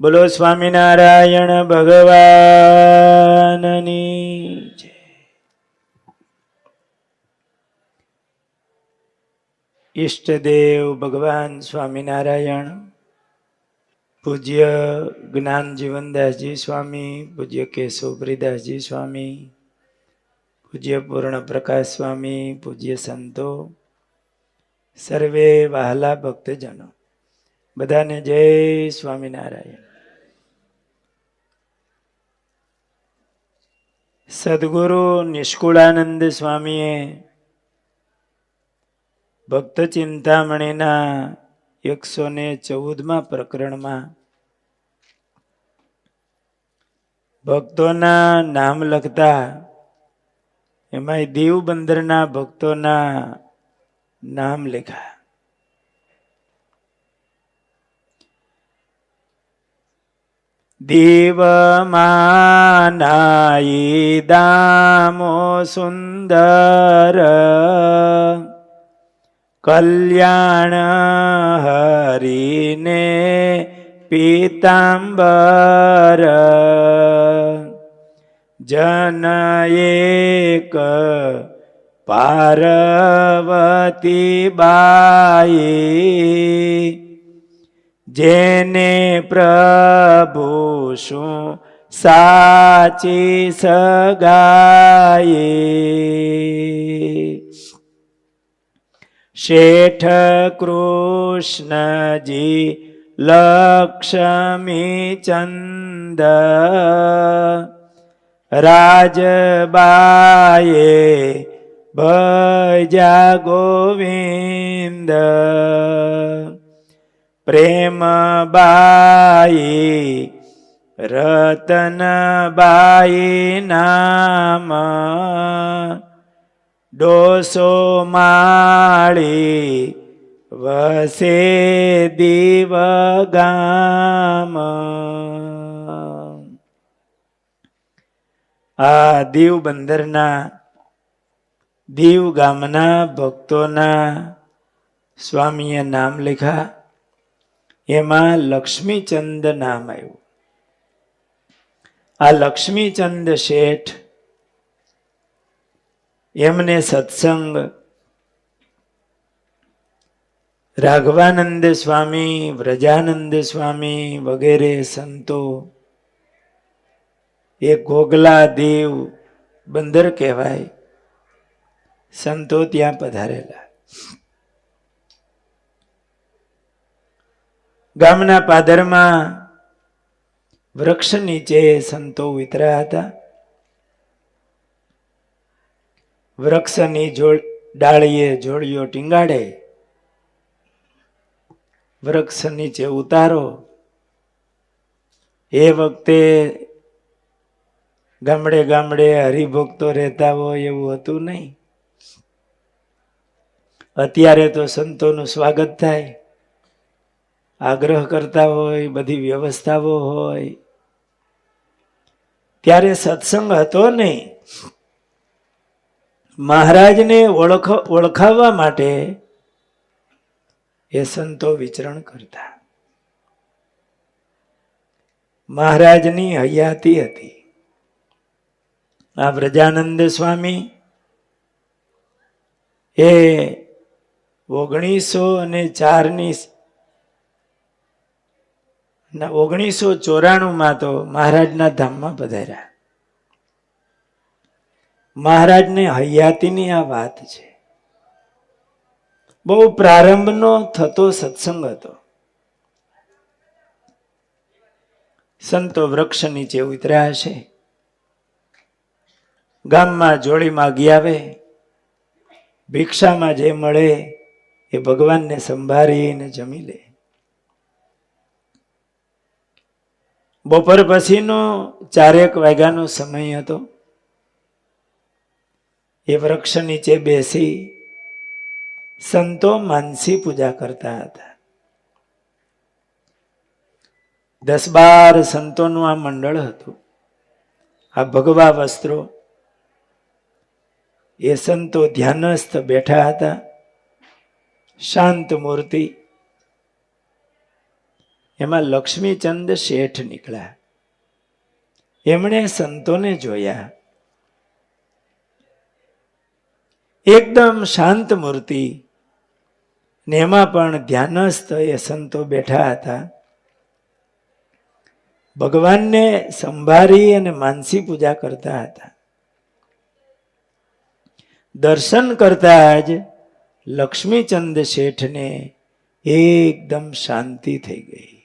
બોલો સ્વામિનારાયણ ભગવાનની ઈષ્ટદેવ ભગવાન સ્વામિનારાયણ, પૂજ્ય જ્ઞાન જીવનદાસજી સ્વામી, પૂજ્ય કેશવપ્રિદાસજી સ્વામી, પૂજ્ય પૂર્ણ પ્રકાશ સ્વામી, પૂજ્ય સંતો, સર્વે વહાલા ભક્તજનો. બધાને જય સ્વામિનારાયણ. સદગુરુ નિષ્કુળાનંદ સ્વામીએ ભક્ત ચિંતામણીના એકસો ને ચૌદમાં પ્રકરણમાં ભક્તોના નામ લખતા એમાં દીવ બંદરના ભક્તોના નામ લખ્યા. દીવમાનાઈ દામો સુંદર કલ્યાણ હરિને પીતાંબર જન એક પાર્વતી બાઈ જેને પ્રભુ શું સાચી સગાયે શેઠ કૃષ્ણજી લક્ષ્મી ચંદ રાજબાયે ભજા ગોવિંદ. પ્રેમબાઈ રતનબાઈ નામ. ડોસો માળી, વસે દીવ ગામ. આ દીવ બંદરના દીવ ગામના ભક્તોના સ્વામીએ નામ લખ્યા. એમાં લક્ષ્મીચંદ નામ આવ્યું. આ લક્ષ્મીચંદ શેઠ એમને સત્સંગ રાઘવાનંદ સ્વામી, વ્રજાનંદ સ્વામી વગેરે સંતો, એ ગોગલા દેવ બંદર કહેવાય, સંતો ત્યાં પધારેલા. ગામના પાદરમાં વૃક્ષ નીચે સંતો વિતર્યા હતા. વૃક્ષની જોડ, ડાળીએ જોડીઓ ટીંગાડે. વૃક્ષ નીચે ઉતારો. એ વખતે ગામડે ગામડે હરિભક્તો રહેતા હોય એવું હતું નહીં. અત્યારે તો સંતોનું સ્વાગત થાય. આગ્રહ કરતા હોય, બધી વ્યવસ્થાઓ હોય. ત્યારે સત્સંગ હતો નહીં. મહારાજને ઓળખ, ઓળખાવવા માટે એ સંતો વિચરણ કરતા. મહારાજની હયાતી હતી. આ વ્રજાનંદ સ્વામી એ ઓગણીસો અને ચારની ઓગણીસો ચોરાણુંમાં તો મહારાજના ધામમાં પધાર્યા. મહારાજને હયાતીની આ વાત છે. બહુ પ્રારંભનો થતો સત્સંગ હતો. સંતો વૃક્ષ નીચે ઉતર્યા છે ગામમાં માગી આવે. ભિક્ષામાં જે મળે એ ભગવાનને સંભાળીને જમી લે. બપોર પછીનો ચારેક વાગ્યાનો સમય હતો. એ વૃક્ષ નીચે બેસી સંતો માનસી પૂજા કરતા હતા. દસ બાર સંતોનું આ મંડળ હતું. આ ભગવા વસ્ત્રો એ સંતો ધ્યાનસ્થ બેઠા હતા. શાંત મૂર્તિ એમાં લક્ષ્મીચંદ શેઠ નીકળ્યા. એમણે સંતોને જોયા. એકદમ શાંત મૂર્તિ. ને એમાં પણ ધ્યાનસ્થ એ સંતો બેઠા હતા. ભગવાનને સંભાળી અને માનસી પૂજા કરતા હતા. દર્શન કરતા જ લક્ષ્મીચંદ શેઠને એકદમ શાંતિ થઈ ગઈ.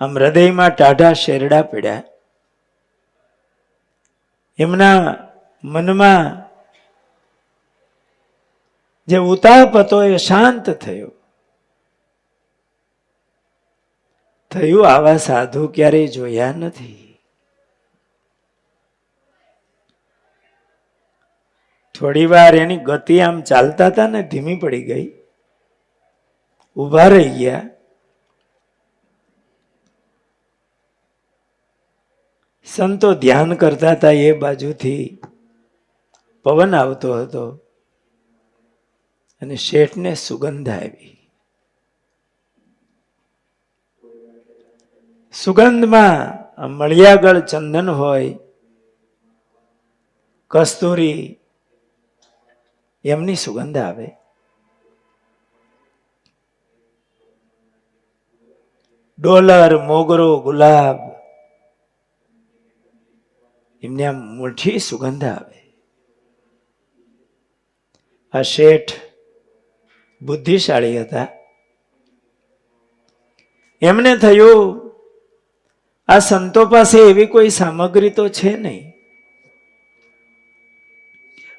આમ હૃદયમાં ટાઢા શેરડા પડ્યા. એમના મનમાં જે ઉતાપ હતો એ શાંત થયો. થયું આવા સાધુ ક્યારેય જોયા નથી. થોડી વાર એની ગતિ આમ ચાલતા હતા ને ધીમી પડી ગઈ. ઊભા રહી ગયા. સંતો ધ્યાન કરતા હતા એ બાજુથી પવન આવતો હતો અને શેઠને સુગંધ આવી. સુગંધમાં મળિયાગળ ચંદન હોય, કસ્તુરી, એમની સુગંધ આવે. ડોલર, મોગરો, ગુલાબ એમને આમ મોઢી સુગંધ આવે. આ શેઠ બુદ્ધિશાળી હતા. એમને થયું, આ સંતો પાસે એવી કોઈ સામગ્રી તો છે નહીં.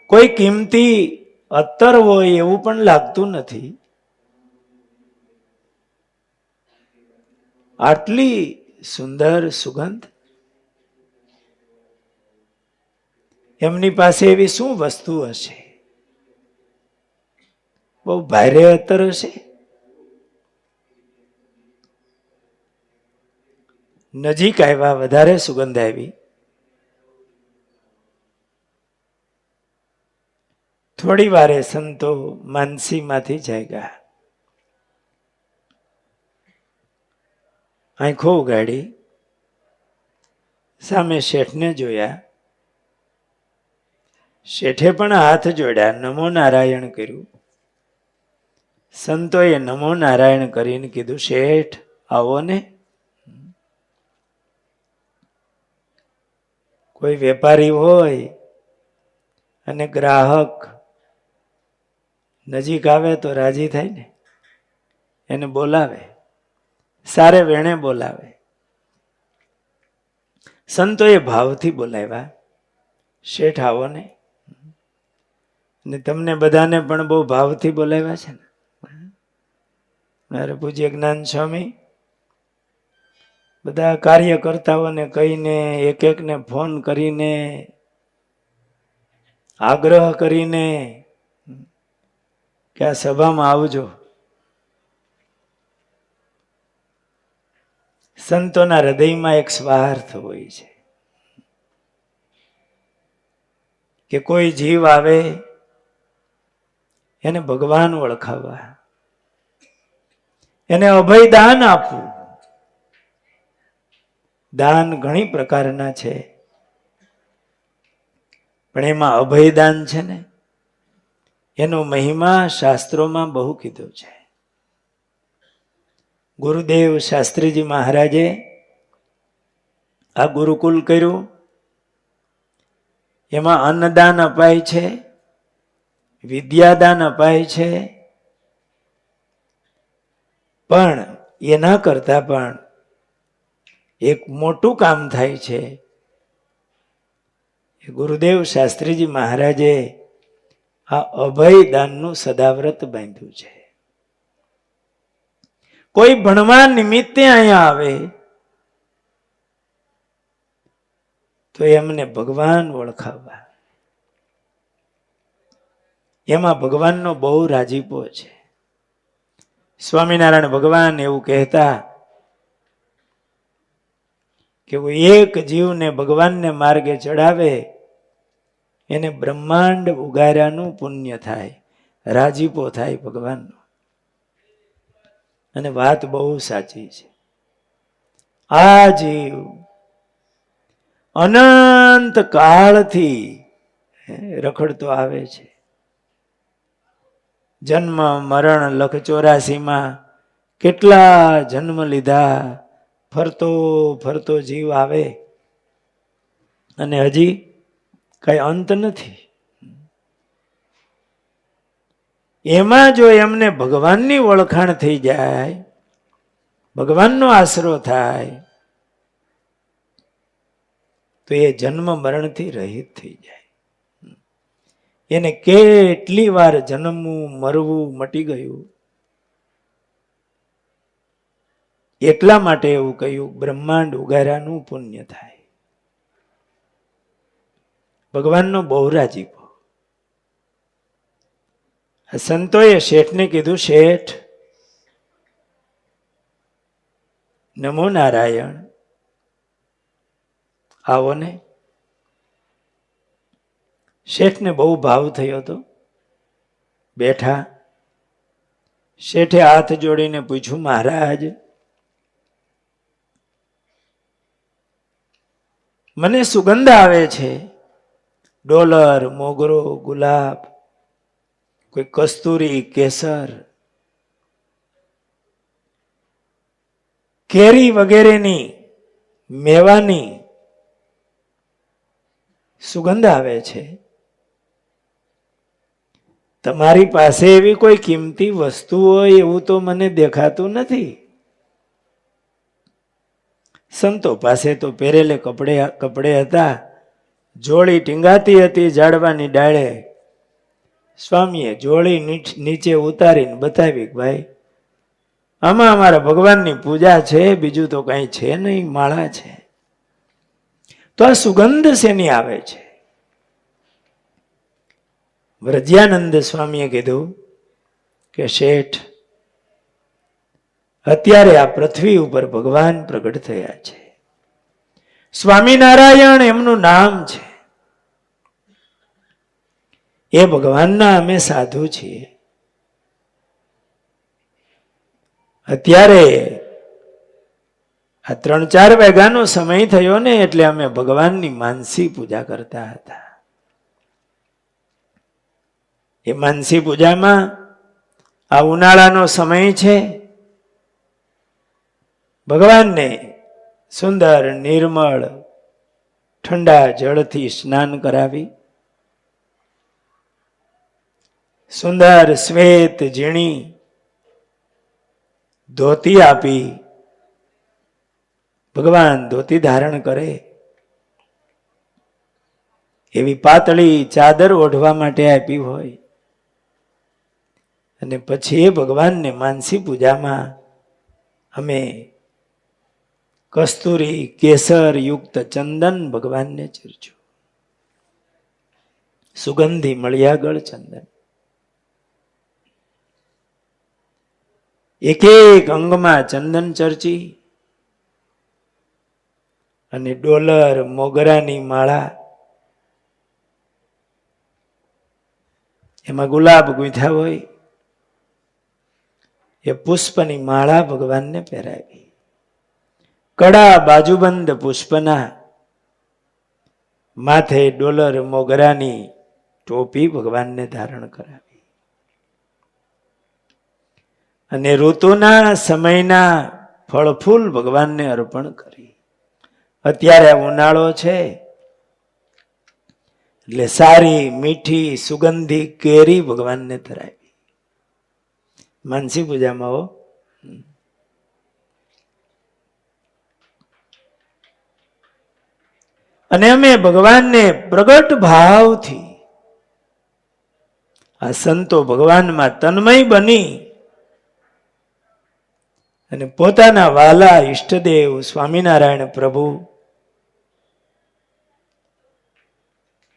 કોઈ કિંમતી અત્તર હોય એવું પણ લાગતું નથી. આટલી સુંદર સુગંધ એમની પાસે એવી શું વસ્તુ હશે? બહુ ભારે અત્તર હશે? નજીક આવ્યા વધારે સુગંધ આવી. થોડી વારે સંતો માનસીમાંથી જાગ્યા. આંખો ઉગાડી. સામે શેઠને જોયા. શેઠે પણ હાથ જોડ્યા, નમો નારાયણ કર્યું. સંતોએ નમો નારાયણ કરીને કીધું, શેઠ, આવો ને. કોઈ વેપારી હોય અને ગ્રાહક નજીક આવે તો રાજી થાય ને. એને બોલાવે. સારે વેણે બોલાવે. સંતોએ ભાવથી બોલાવ્યા, શેઠ, આવો ને. ને તમને બધાને પણ બહુ ભાવથી બોલાવ્યા છે ને? મારે પૂજ્ય જ્ઞાન સ્વામી બધા કાર્યકર્તાઓને કહીને એક એકને ફોન કરીને, આગ્રહ કરીને કે આ સભામાં આવજો. સંતોના હૃદયમાં એક સ્વાર્થ હોય છે. કે કોઈ જીવ આવે એને ભગવાન ઓળખાવવા એને અભય દાન આપવું. દાન ઘણી પ્રકારના છે. પણ એમાં અભયદાન છે ને? એનો મહિમા શાસ્ત્રોમાં બહુ કીધો છે. ગુરુદેવ શાસ્ત્રીજી મહારાજે આ ગુરુકુલ કર્યું. એમાં અન્નદાન અપાય છે. વિદ્યાદાન અપાય છે. પણ એના કરતા પણ એક મોટું કામ થાય છે. ગુરુદેવ શાસ્ત્રીજી મહારાજે આ અભય દાનનું સદાવ્રત બાંધ્યું છે. કોઈ ભણવા નિમિત્તે અહીંયા આવે તો એમને ભગવાન ઓળખાવવા. એમાં ભગવાનનો બહુ રાજીપો છે. સ્વામિનારાયણ ભગવાન એવું કહેતા કે એક જીવને ભગવાનને માર્ગે ચડાવે એને બ્રહ્માંડ ઉગાર્યાનું પુણ્ય થાય, રાજીપો થાય ભગવાનનો. અને વાત બહુ સાચી છે. આ જીવ અનંત કાળથી રખડતો આવે છે. જન્મ, મરણ, લખ ચોરાસીમાં કેટલા જન્મ લીધા? ફરતો ફરતો જીવ આવે. અને હજી કઈ અંત નથી. એમાં જો એમને ભગવાનની ઓળખાણ થઈ જાય, ભગવાનનો આશરો થાય, તો એ જન્મ મરણથી રહિત થઈ જાય. એને કેટલી વાર જન્મવું, મરવું મટી ગયું? એટલા માટે એવું કહ્યું, બ્રહ્માંડ ઉગારાનું પુણ્ય થાય. ભગવાનનો બહુ રાજીપો આ સંતોએ શેઠને કીધું, શેઠ, નમો નારાયણ, આવો ને. શેઠને બહુ ભાવ થયો હતો. બેઠા, શેઠે હાથ જોડીને પૂછ્યું, મહારાજ, મને સુગંધ આવે છે. ડોલર, મોગરો, ગુલાબ, કોઈ કસ્તુરી, કેસર, કેરી વગેરેની મેવાની સુગંધ આવે છે. તમારી પાસે એવી કોઈ કિંમતી વસ્તુ હોય એવું તો મને દેખાતું નથી. સંતો પાસે તો પહેરેલે કપડે કપડે હતા જોડી ટીંગાતી હતી ઝાડવાની ડાળે. સ્વામીએ જોડી નીચે ઉતારીને બતાવી ભાઈ, આમાં અમારા ભગવાનની પૂજા છે, બીજું તો કઈ છે નહીં, માળા છે. તો આ સુગંધ શેની આવે છે? વ્રજ્યાનંદ સ્વામીએ કીધું કે શેઠ, અત્યારે આ પૃથ્વી ઉપર ભગવાન પ્રગટ થયા છે. સ્વામિનારાયણ એમનું નામ છે. એ ભગવાનના અમે સાધુ છીએ. અત્યારે આ ત્રણ ચાર વેગાનો સમય થયો ને એટલે અમે ભગવાનની માનસી પૂજા કરતા હતા. એ માનસી પૂજામાં આ ઉનાળાનો સમય છે. ભગવાનને સુંદર, નિર્મળ, ઠંડા જળથી સ્નાન કરાવી. સુંદર શ્વેત ઝીણી ધોતી આપી ભગવાન ધોતી ધારણ કરે. એવી પાતળી ચાદર ઓઢવા માટે આપી હોય. અને પછી એ ભગવાનને માનસી પૂજામાં અમે કસ્તુરી, કેસર યુક્ત ચંદન ભગવાનને ચીરજો સુગંધી મળિયાગળ ચંદન. એક એક અંગમાં ચંદન ચર્ચી અને ડોલર, મોગરાની માળા, એમાં ગુલાબ ગૂંથ્યા હોય એ પુષ્પની માળા ભગવાનને પહેરાવી. કડા બાજુબંધ પુષ્પના માથે ડોલર મોગરાની ટોપી ભગવાનને ધારણ કરાવી. અને ઋતુના સમયના ફળફૂલ ભગવાનને અર્પણ કરી. અત્યારે ઉનાળો છે. એટલે સારી, મીઠી, સુગંધી કેરી ભગવાનને ધરાવી. માનસી પૂજામાં હો. અને અમે ભગવાનને પ્રગટ ભાવથી આ સંતો ભગવાનમાં તન્મય બની અને પોતાના વાલા ઈષ્ટદેવ સ્વામિનારાયણ પ્રભુ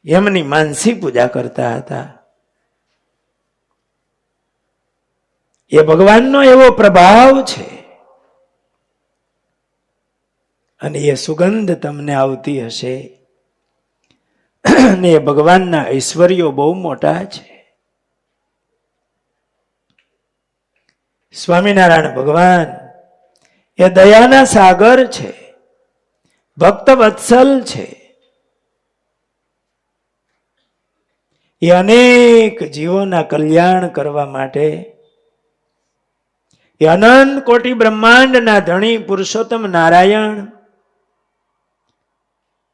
એમની માનસી પૂજા કરતા હતા. એ ભગવાનનો એવો પ્રભાવ છે. અને એ સુગંધ તમને આવતી હશે. અને એ ભગવાનના ઐશ્વર્યો બહુ મોટા છે. સ્વામિનારાયણ ભગવાન, એ દયાના સાગર છે. ભક્ત વત્સલ છે. એ અનેક જીવોના કલ્યાણ કરવા માટે એ અનંત કોટી બ્રહ્માંડના ધણી પુરુષોત્તમ નારાયણ.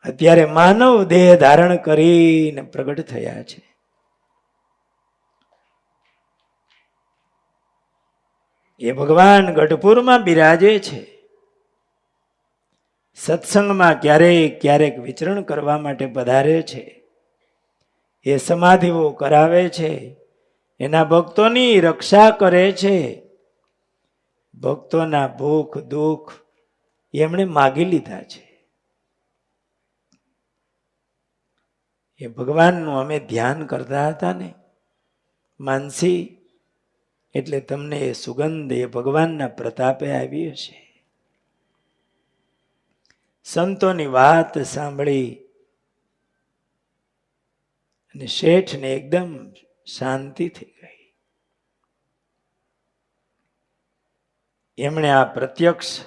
અત્યારે માનવ દેહ ધારણ કરીને પ્રગટ થયા છે. એ ભગવાન ગઢપુરમાં બિરાજે છે. સત્સંગમાં ક્યારેક ક્યારેક વિચરણ કરવા માટે પધારે છે. એ સમાધિઓ કરાવે છે. એના ભક્તોની રક્ષા કરે છે. ભક્તોના ભૂખ, દુઃખ એમણે માગી લીધા છે. એ ભગવાનનું અમે ધ્યાન કરતા હતા ને, માનસી, એટલે તમને એ સુગંધ એ ભગવાનના પ્રતાપે આવી હશે. સંતોની વાત સાંભળી અને શેઠને એકદમ શાંતિ થઈ ગઈ. એમણે આ પ્રત્યક્ષ,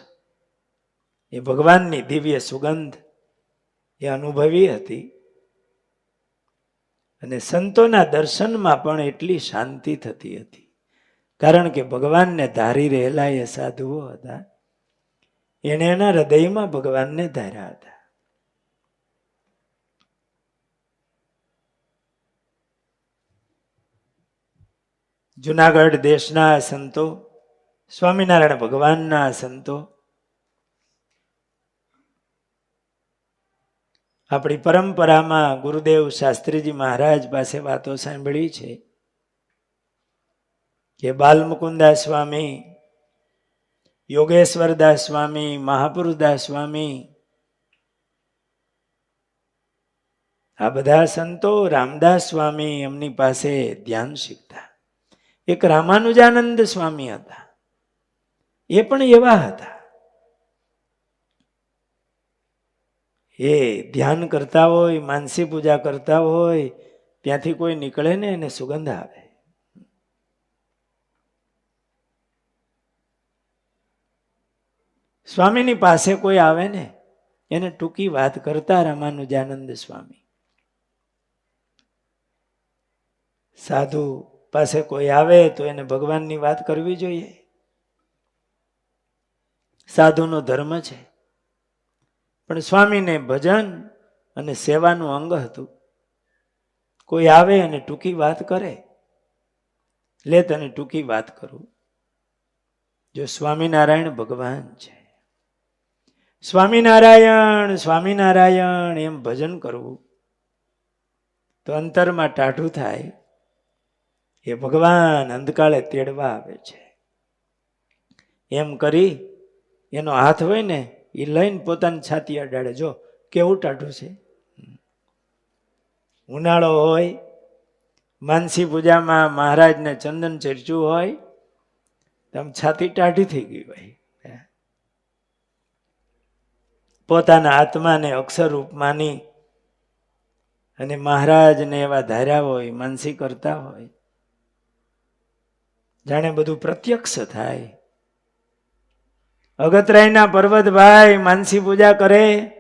એ ભગવાનની દિવ્ય સુગંધ એ અનુભવી હતી. અને સંતોના દર્શનમાં પણ એટલી શાંતિ થતી હતી. કારણ કે ભગવાનને ધારી રહેલા એ સાધુઓ હતા. એણે એના હૃદયમાં ભગવાનને ધાર્યા હતા. જુનાગઢ દેશના સંતો સ્વામિનારાયણ ભગવાનના સંતો. આપણી પરંપરામાં ગુરુદેવ શાસ્ત્રીજી મહારાજ પાસે વાતો સાંભળી છે કે બાલમુકુદાસ સ્વામી, યોગેશ્વરદાસ સ્વામી, મહાપુરુષદાસ સ્વામી, આ બધા સંતો રામદાસ સ્વામી એમની પાસે ધ્યાન શીખતા. એક રામાનુજાનંદ સ્વામી હતા. એ પણ એવા હતા. એ ધ્યાન કરતા હોય, માનસી પૂજા કરતા હોય, ત્યાંથી કોઈ નીકળે ને એને સુગંધ આવે. સ્વામીની પાસે કોઈ આવે ને, એને ટૂંકી વાત કરતા રામાનુજાનંદ સ્વામી. સાધુ પાસે કોઈ આવે તો એને ભગવાનની વાત કરવી જોઈએ. સાધુનો ધર્મ છે. પણ સ્વામીને ભજન અને સેવાનું અંગ હતું. કોઈ આવે અને ટૂંકી વાત કરે. લે તને ટૂંકી વાત કરું. જો સ્વામિનારાયણ ભગવાન છે. સ્વામિનારાયણ સ્વામિનારાયણ, એમ ભજન કરવું. તો અંતરમાં ટાઢું થાય. એ ભગવાન અંધકાળે તેડવા આવે છે. એમ કરી એનો હાથ હોય ને એ લઈને પોતાની છાતી અડાડે. જો કેવું ટાઢું છે. ઉનાળો હોય, માનસી પૂજામાં મહારાજને ચંદન ચર્ચ્યું હોય, તો છાતી ટાઢી થઈ ગઈ હોય. પોતાના આત્માને અક્ષર રૂપ માની અને મહારાજને એવા ધાર્યા હોય, માનસી કરતા હોય. જાણે બધું પ્રત્યક્ષ થાય. અગતરાયના પર્વતભાઈ માનસી પૂજા કરે.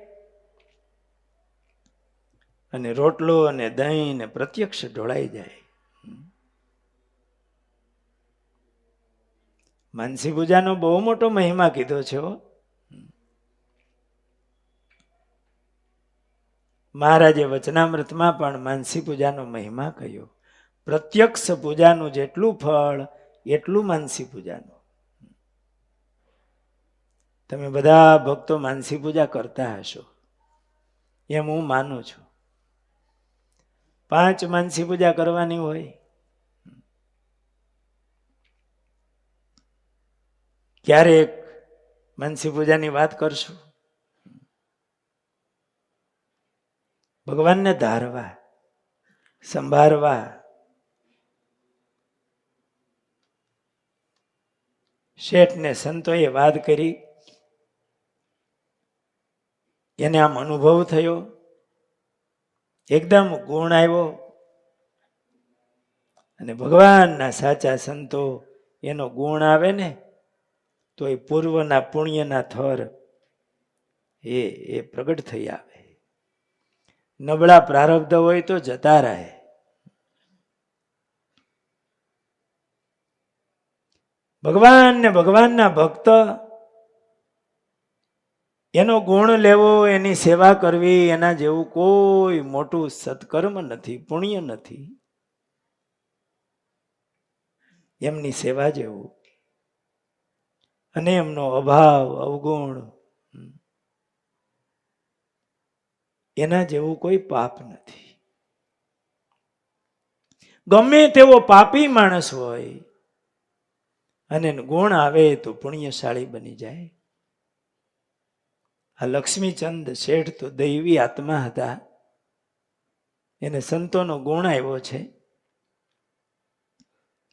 અને રોટલો અને દહીં ને પ્રત્યક્ષ ઢોળાઈ જાય. માનસી પૂજાનો બહુ મોટો મહિમા કીધો છે મહારાજે વચનામૃતમાં પણ માનસી પૂજાનો મહિમા કહ્યો. પ્રત્યક્ષ પૂજાનું જેટલું ફળ, એટલું માનસી પૂજાનું. તમે બધા ભક્તો માનસી પૂજા કરતા હશો. એમ હું માનું છું. પાંચ માનસી પૂજા કરવાની હોય. ક્યારેક માનસી પૂજાની વાત કરશું. ભગવાનને ધારવા, સંભાળવા, શેઠને સંતોએ વાત કરી. એને આમ અનુભવ થયો. એકદમ ગુણ આવ્યો. અને ભગવાનના સાચા સંતો એનો ગુણ આવે ને, તો એ પૂર્વના પુણ્યના થર એ એ પ્રગટ થઈ આવે. નબળા પ્રારબ્ધ હોય તો જતા રહે. ભગવાન ને ભગવાનના ભક્ત એનો ગુણ લેવો, એની સેવા કરવી, એના જેવું કોઈ મોટું સત્કર્મ નથી, પુણ્ય નથી. એમની સેવા જેવું. અને એમનો અભાવ, અવગુણ. એના જેવું કોઈ પાપ નથી. ગમે તેવો પાપી માણસ હોય, અને ગુણ આવે તો પુણ્યશાળી બની જાય. આ લક્ષ્મીચંદ શેઠ તો દૈવી આત્મા હતા. એને સંતોનો ગુણ આવ્યો છે.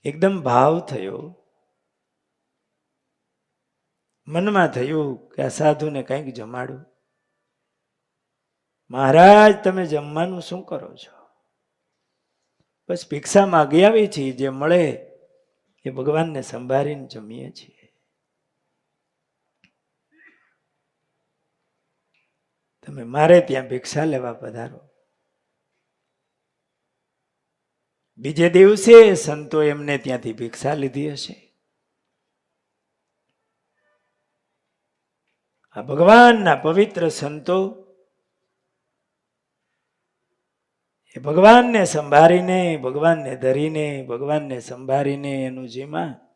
એકદમ ભાવ થયો. મનમાં થયું કે આ સાધુને કંઈક જમાડું. મહારાજ, તમે જમવાનું શું કરો છો? બસ ભિક્ષા માગી આવી છીએ. જે મળે એ ભગવાનને સંભાળીને જમીએ છીએ. તમે મારે ત્યાં ભિક્ષા લેવા પધારો. બીજે દિવસે સંતો એમને ત્યાંથી ભિક્ષા લીધી હશે. આ ભગવાનના પવિત્ર સંતો એ ભગવાનને સંભાળીને, ભગવાનને ધરીને, ભગવાનને સંભાળીને એનું જેમાં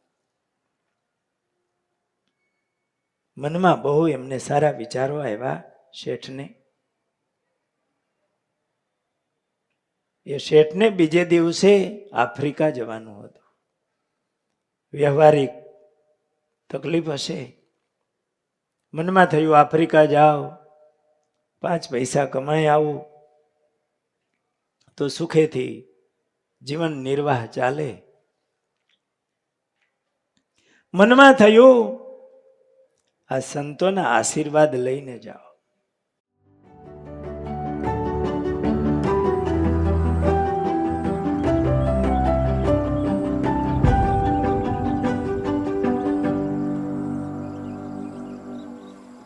મનમાં બહુ એમને સારા વિચારો આવ્યા. શેઠને. એ શેઠને બીજે દિવસે આફ્રિકા જવાનું હતું. વ્યવહારિક તકલીફ હશે. મનમાં થયું, આફ્રિકા જાઓ, પાંચ પૈસા કમાઈ આવું. તો સુખેથી જીવન નિર્વાહ ચાલે. મનમાં થયું, આ સંતોના આશીર્વાદ લઈને જાઓ.